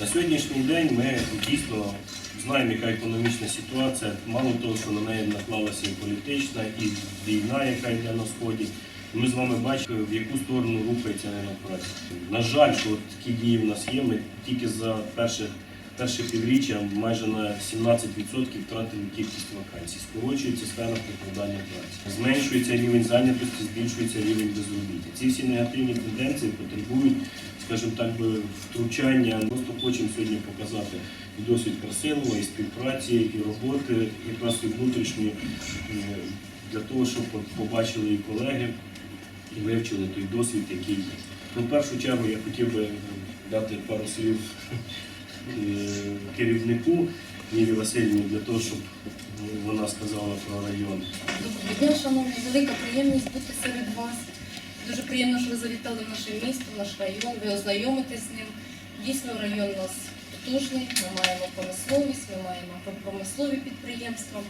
На сьогоднішній день ми дійсно знаємо, яка економічна ситуація. Мало того, що на неї наклалася і політична, і війна, яка йде на сході. Ми з вами бачимо, в яку сторону рухається праця. На жаль, що такі дії в нас є. Ми тільки за перше, перше півріччя майже на 17% втратили кількість вакансій. Скорочується сфера прикладання праці. Зменшується рівень зайнятості, збільшується рівень безробіття. Ці всі негативні тенденції потребують, скажімо так, би, втручання. Просто хочемо сьогодні показати і досвід Красилова, і співпраці, і роботи, якраз і внутрішньої, е, для того, щоб побачили і колеги, і вивчили той досвід, який є. Ну, в першу чергу я хотів би дати пару слів керівнику Ніві Васильівні для того, щоб е, вона сказала про район. Доброго дня, шановні, велика приємність бути серед вас. Дуже приємно, що ви завітали в наше місто, в наш район, ви ознайомитесь з ним. Дійсно, район у нас потужний, ми маємо промисловість, ми маємо промислові підприємства.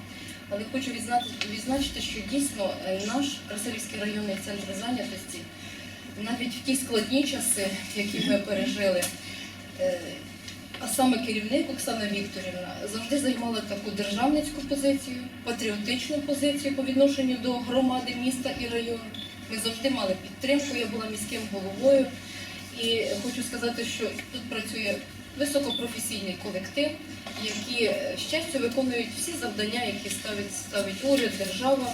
Але хочу відзначити, відзначити, що дійсно е, наш Красилівський районний центр зайнятості навіть в ті складні часи, які ми пережили, е, а саме керівник Оксана Вікторівна завжди займала таку державницьку позицію, патріотичну позицію по відношенню до громади міста і району. Ми завжди мали підтримку. Я була міським головою, і хочу сказати, що тут працює високопрофесійний колектив, які з виконують всі завдання, які ставить, ставить уряд, держава.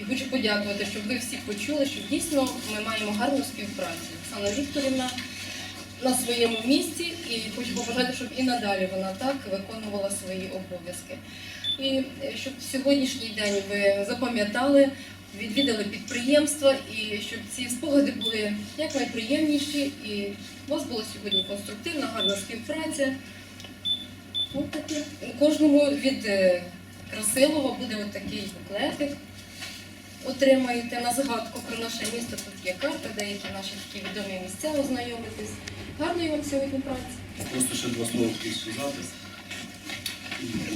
І хочу подякувати, щоб ви всі почули, що дійсно ми маємо гарну співпрацю. Оксана Вікторівна на своєму місці і хочу побажати, щоб і надалі вона так виконувала свої обов'язки. І е, щоб сьогоднішній день ви запам'ятали, відвідали підприємства і щоб ці спогади були якнайприємніші і у вас була сьогодні конструктивна, гарна співпраця. От таке. Кожному від е, Красилова буде отакий буклетик. Отримаєте на згадку про наше місто. Тут є карта, деякі наші такі відомі місця ознайомитись. Гарної вам сьогодні праці. Просто ще два слова хотів сказати.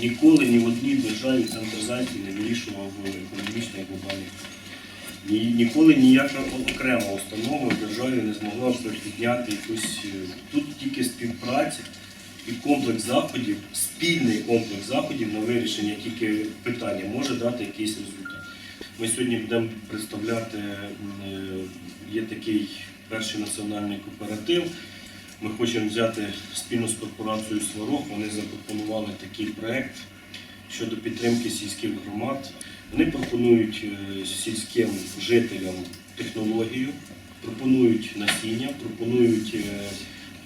Ніколи ні в одній державі центр зайнятості не вирішував економічної глобальної. Ні, ніколи ніяка окрема установа в державі не змогла підняти якусь. е, Тут тільки співпраця і комплекс заходів, спільний комплекс заходів на вирішення тільки питання може дати якийсь результат. Ми сьогодні будемо представляти, е, є такий перший національний кооператив. Ми хочемо взяти спільно з корпорацією Сварог. Вони запропонували такий проект щодо підтримки сільських громад. Вони пропонують е, сільським жителям технологію, пропонують насіння, пропонують е,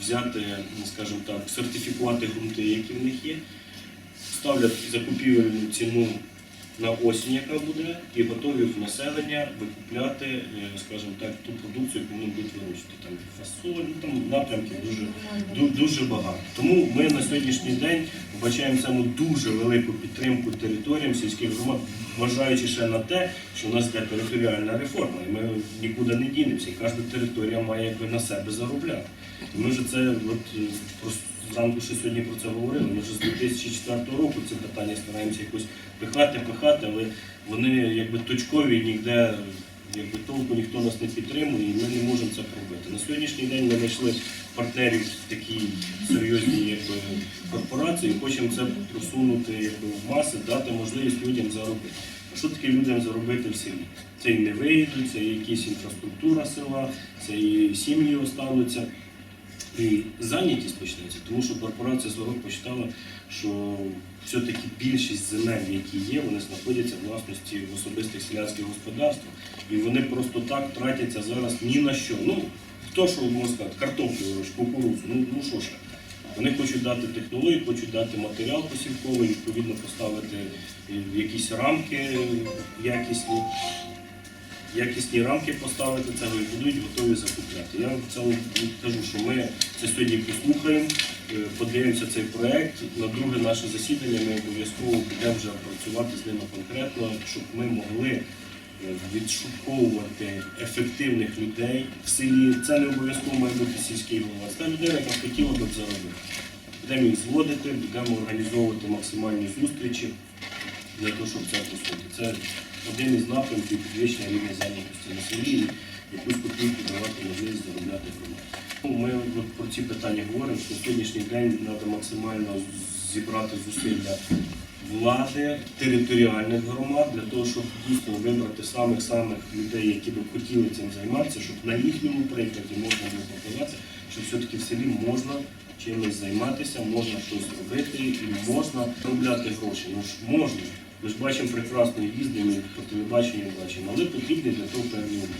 взяти, скажімо так, сертифікувати ґрунти, які в них є, ставлять закупівельну ціну на осінь, яка буде, і готові в населення викупляти, е, скажімо так, ту продукцію, яку вони будуть вирощувати. Там фасоль, ну, там напрямків дуже, дуже багато. Тому ми на сьогоднішній день вбачаємо саму дуже велику підтримку територіям сільських громад, вважаючи ще на те, що у нас йде територіальна реформа, і ми нікуди не дінемося, і кожна територія має якби на себе заробляти. І ми вже це от, е, просто зранку ще сьогодні про це говорили. Ми вже з 2004 року це питання стараємося якось пихати, пихати, але вони якби точкові ніде. Якби толку ніхто нас не підтримує, і ми не можемо це пробити. На сьогоднішній день ми знайшли партнерів в такій серйозній якби, корпорації, хочемо це просунути якби, в маси, дати можливість людям заробити. А що таке людям заробити в селі? Це і не виїдуть, це і якась інфраструктура села, це і сім'ї остануться. І зайнятість почнеться, тому що корпорація Зорок посчитала, що все-таки більшість земель, які є, вони знаходяться в власності в особистих селянських господарствах. І вони просто так тратяться зараз ні на що. Ну, хто що може сказати, картоплю, кукурудзу, ну, ну що ж. Вони хочуть дати технологію, хочуть дати матеріал посівковий, відповідно поставити е, якісь рамки якісні якісні рамки поставити цього і будуть готові закупляти. Я в цьому кажу, що ми це сьогодні послухаємо, е, подивимося цей проект. На друге наше засідання ми обов'язково будемо вже працювати з ними конкретно, щоб ми могли е, відшуковувати ефективних людей в селі. Це не обов'язково має бути сільський голова. Це людина, яка хотіла би заробити. Будемо їх зводити, будемо організовувати максимальні зустрічі для того, щоб це просунути. Це один із напрямків підвищення рівня зайнятості на селі. якусь копійку давати можливість заробляти громаді. Ну, Ми от про ці питання говоримо, що сьогоднішній день треба максимально зібрати зусилля влади, територіальних громад для того, щоб дійсно вибрати самих-самих людей, які б хотіли цим займатися, щоб на їхньому прикладі можна було показати, що все-таки в селі можна чимось займатися, можна щось робити і можна заробляти гроші. Ну ж можна. Ми ж бачимо прекрасно їздимо по телебаченню, бачимо, але потрібні для того певні умови.